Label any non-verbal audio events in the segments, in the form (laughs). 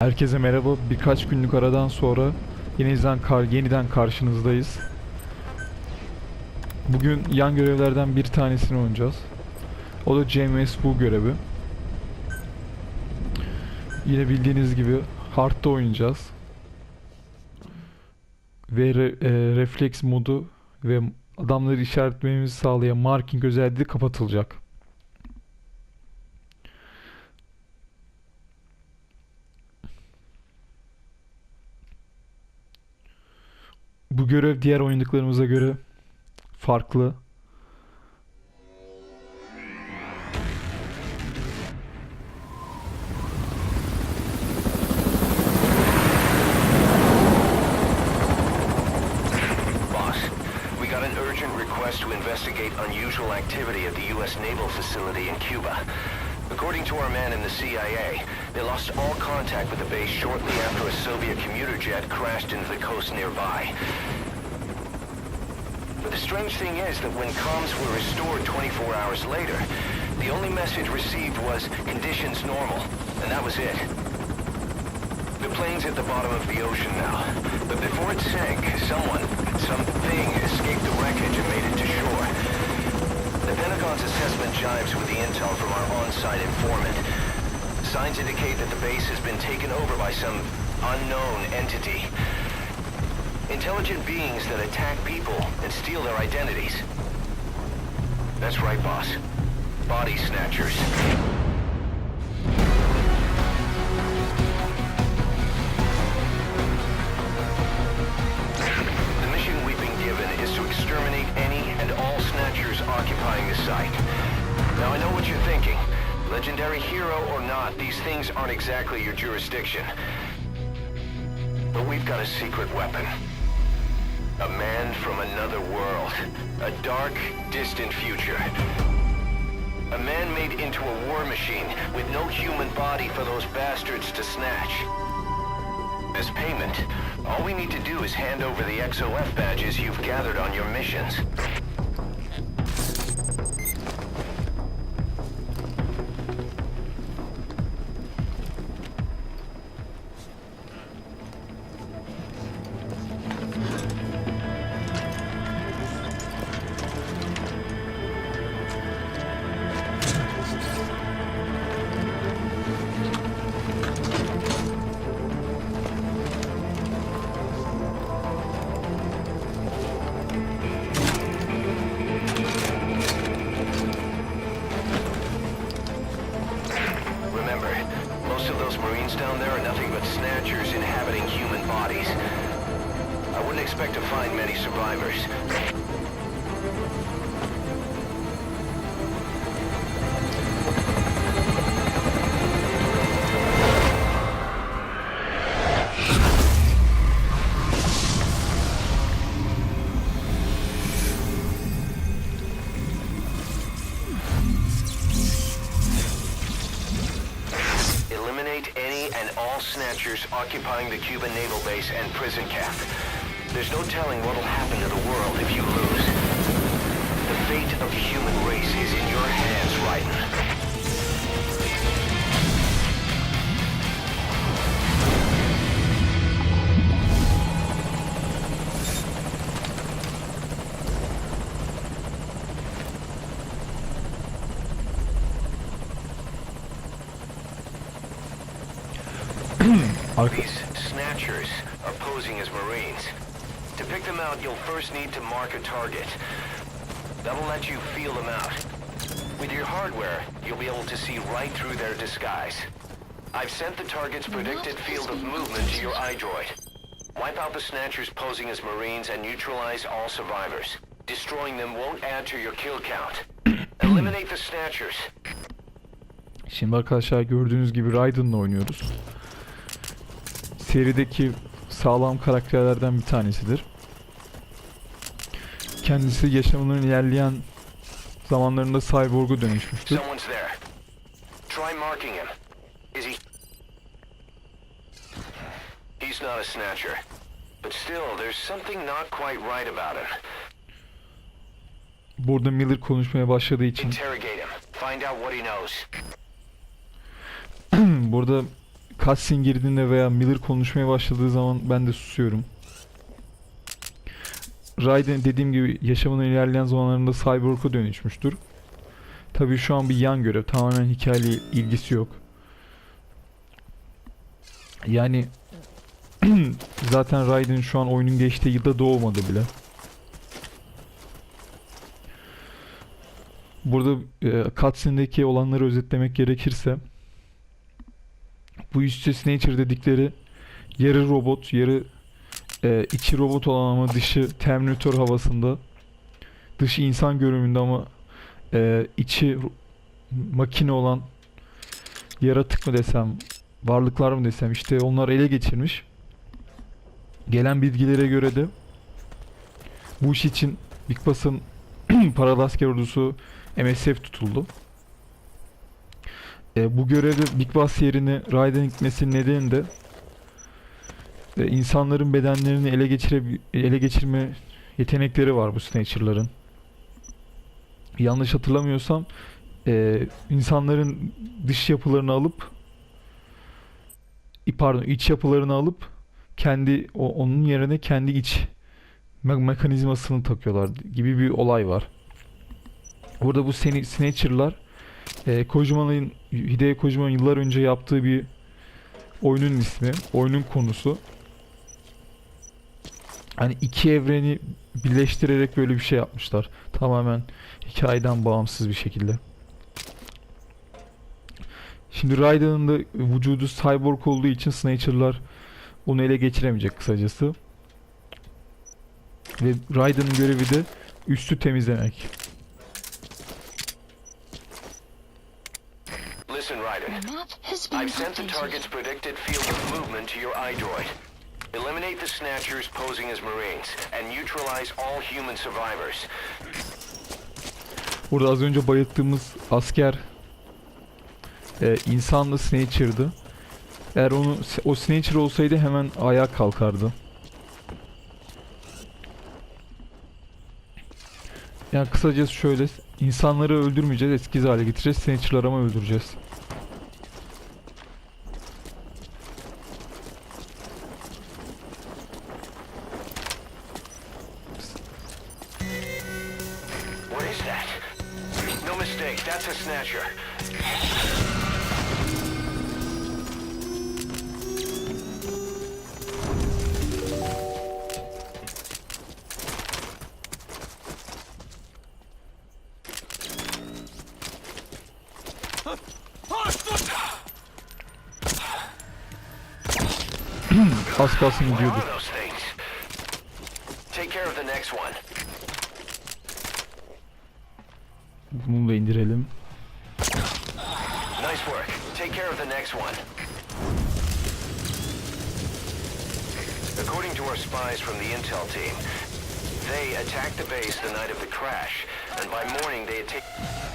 Herkese merhaba. Birkaç günlük aradan sonra yeniden, kar, yeniden karşınızdayız. Bugün yan görevlerden bir tanesini oynayacağız. O da CMS bu görevi. Yine bildiğiniz gibi hard'da oynayacağız. Ve re- e, refleks modu ve adamları işaretlememizi sağlayan marking özelliği kapatılacak. Bu görev diğer oynadıklarımıza göre farklı. According to our man in the CIA, they lost all contact with the base shortly after a Soviet commuter jet crashed into the coast nearby. But the strange thing is that when comms were restored 24 hours later, the only message received was conditions normal, and that was it. The plane's at the bottom of the ocean now. But before it sank, someone, something, escaped the wreckage and made it to shore. The Pentagon's assessment jives with the intel from our on-site informant. Signs indicate that the base has been taken over by some unknown entity. Intelligent beings that attack people and steal their identities. That's right, boss. Body snatchers. Occupying the site. Now I know what you're thinking. Legendary hero or not, these things aren't exactly your jurisdiction. But we've got a secret weapon. A man from another world. A dark, distant future. A man made into a war machine with no human body for those bastards to snatch. As payment, all we need to do is hand over the XOF badges you've gathered on your missions. Snatchers occupying the Cuban naval base and prison camp. There's no telling what'll happen to the world if you lose. The fate of the human race is in your hands, Raiden. Arka These snatchers are posing as Marines. To pick them out, you'll first need to mark a target. That'll let you feel them out. With your hardware, you'll be able to see right through their disguise. I've sent the target's predicted field of movement to your iDroid. Wipe out the snatchers posing as Marines and neutralize all survivors. Destroying them won't add to your kill count. (clears throat) Eliminate the snatchers. Şimdi arkadaşlar gördüğünüz gibi Raiden'la oynuyoruz. Serideki sağlam karakterlerden bir tanesidir. Kendisi yaşamının ilerleyen zamanlarında Cyborg'a dönüşmüştür. Someone's there. Try marking him. Is he... He's not a snatcher. But still, there's something not quite right about him. Burada Miller konuşmaya başladığı için (clears throat) burada cutscene girdiğinde veya Miller konuşmaya başladığı zaman ben de susuyorum. Raiden dediğim gibi yaşamının ilerleyen zamanlarında Cyborg'a dönüşmüştür. Tabii şu an bir yan görev. Tamamen hikayeyle ilgisi yok. Yani (clears throat) zaten Raiden şu an oyunun geçtiği yılda doğmadı bile. Burada e, cutscene'deki olanları özetlemek gerekirse bu üstü Nature dedikleri yarı robot, yarı e, içi robot olan ama dışı Terminator havasında dışı insan görünümünde ama e, içi makine olan yaratık mı desem varlıklar mı desem işte onlar ele geçirmiş. Gelen bilgilere göre de bu iş için Big Boss'ın (clears throat) paralı ordusu MSF tutuldu. E, bu görevde Big Boss yerine Raiden gitmesinin nedeni de e, insanların bedenlerini ele geçire ele geçirme yetenekleri var bu Snatcher'ların. Yanlış hatırlamıyorsam e, insanların dış yapılarını alıp pardon iç yapılarını alıp kendi o, onun yerine kendi iç me- mekanizmasını takıyorlar gibi bir olay var. Burada bu seni Snatcher'lar e, Kojima'nın Hideo Kojima'nın yıllar önce yaptığı bir oyunun ismi, oyunun konusu. Hani iki evreni birleştirerek böyle bir şey yapmışlar. Tamamen hikayeden bağımsız bir şekilde. Şimdi Raiden'ın da vücudu cyborg olduğu için Snatcher'lar onu ele geçiremeyecek kısacası. Ve Raiden'ın görevi de üstü temizlemek. Listen, Raiden. The sent the target's predicted field of movement to your iDroid. Eliminate the Snatchers posing as Marines and neutralize all human survivors. Burada az önce bayılttığımız asker e, insanlı Snatcher'dı. Eğer onu o Snatcher olsaydı hemen ayağa kalkardı. Yani kısacası şöyle insanları öldürmeyeceğiz, eskiz hale getireceğiz. Snatcher'ları ama öldüreceğiz. That's a Snatcher. Az kalsın What gidiyorduk. are those things? Take care of the next one. Bunu da indirelim. Nice work. Take care of the next one. According to our spies from the intel team, they attacked the base the night of the crash, and by morning they had taken...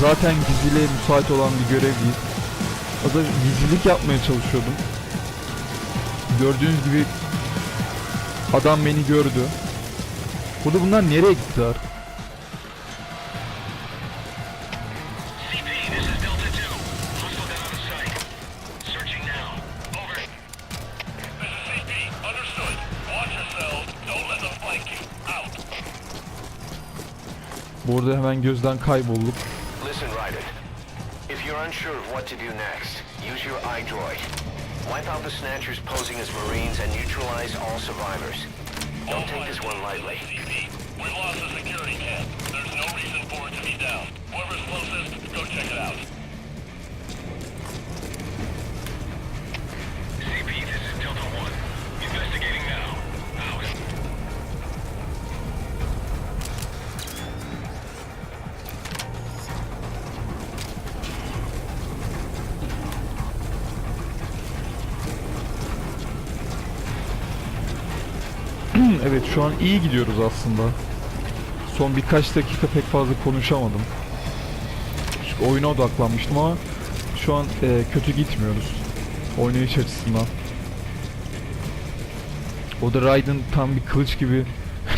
Zaten gizliliğe müsait olan bir görev değil. O da gizlilik yapmaya çalışıyordum. Gördüğünüz gibi adam beni gördü. Burada bunlar nereye gittiler? CP, this is Delta 2. Hostile gun out of sight. Searching now. Over. This is CP. Understood. Watch yourselves. Don't let them flank you. Out. Bu arada hemen gözden kaybolduk. Unsure of what to do next, use your iDroid. Wipe out the Snatchers posing as Marines and neutralize all survivors. Don't take this one lightly. Şu an iyi gidiyoruz aslında. Son birkaç dakika pek fazla konuşamadım. Çünkü oyuna odaklanmıştım ama şu an e, kötü gitmiyoruz. Oynayış açısından. O da Raiden tam bir kılıç gibi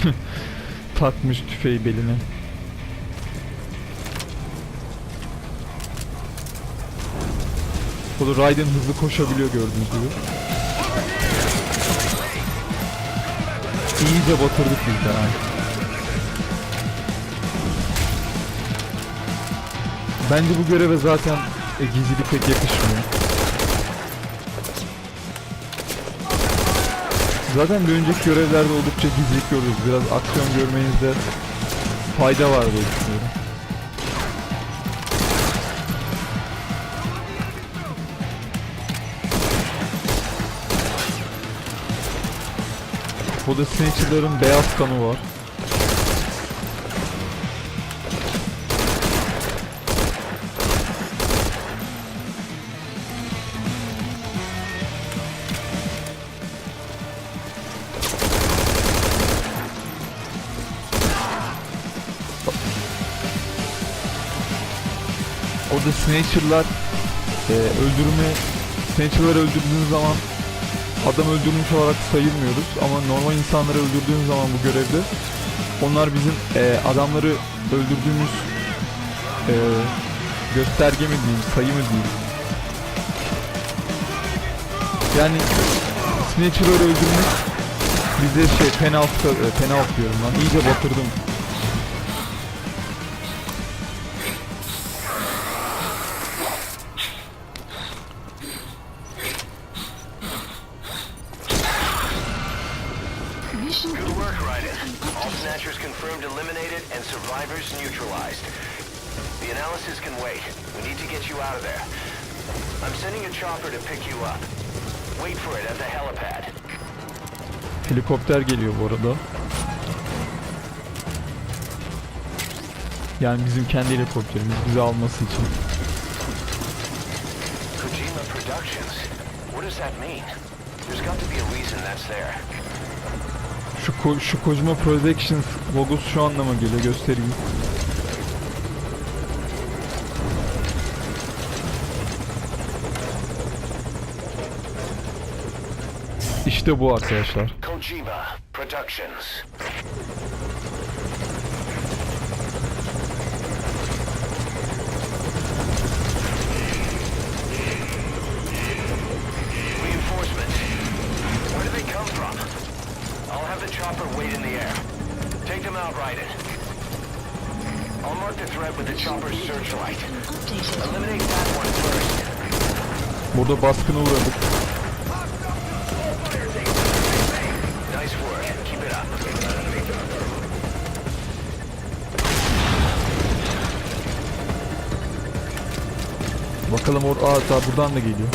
(laughs) takmış tüfeği beline. O da Raiden hızlı koşabiliyor gördüğünüz gibi. İyice batırdık biz de. Bence bu göreve zaten e, gizlilik pek yakışmıyor. Zaten bir önceki görevlerde oldukça gizlilik görüyoruz. Biraz aksiyon görmenizde fayda var diye düşünüyorum. Bu da Snatcher'ların beyaz kanı var. O da Snatcher'lar e, öldürme Snatcher'ları öldürdüğün zaman adam öldürmüş olarak sayılmıyoruz ama normal insanları öldürdüğün zaman bu görevde onlar bizim e, adamları öldürdüğümüz e, gösterge mi diyeyim, sayı mı diyeyim. Yani Snatcher'ları öldürmek bize şey penaltı, e, penaltı diyorum lan iyice batırdım. Good work, Raiden. All Snatchers confirmed eliminated and survivors neutralized. The analysis can wait. We need to get you out of there. I'm sending a chopper to pick you up. Wait for it at the helipad. Helikopter geliyor bu arada. Yani bizim kendi helikopterimiz bizi alması için. Kojima Productions. What does that mean? There's got to be a reason that's there. Şu ko- şu Kojima Productions logosu şu anlama geliyor göstereyim. İşte bu arkadaşlar. Kojima Productions. Burada baskına uğradık. Bakalım or Aa, daha buradan da geliyor.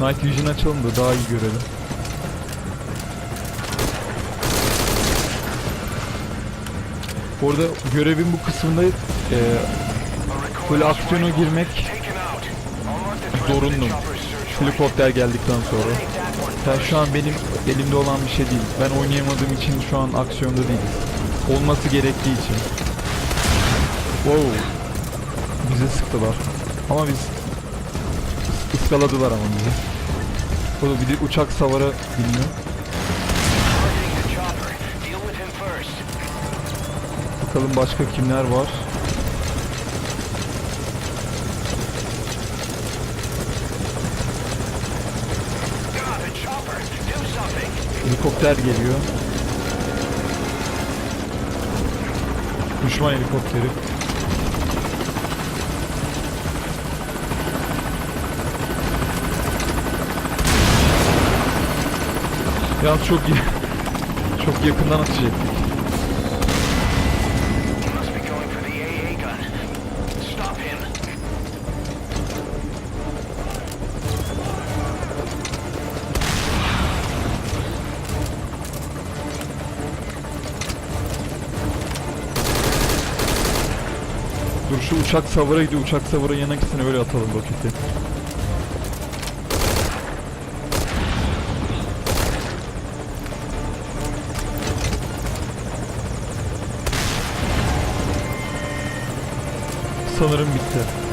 Night Vision açalım da daha iyi görelim. Orada görevin bu kısmında e, böyle aksiyona girmek searchlight. Helikopter geldikten sonra. Yani şu an benim elimde olan bir şey değil. Ben oynayamadığım için şu an aksiyonda değiliz. Olması gerektiği için. Wow. Bize sıktılar. Ama biz ıskaladılar ama bizi. O da bir de uçak savara bilmiyor. Bakalım başka kimler var. Helikopter geliyor. Düşman helikopteri. Yalnız çok iyi. (laughs) Çok yakından atacaktık. Şu uçak savara gidiyor. Uçak savara yana gitsin öyle atalım roketi. sanırım bitti.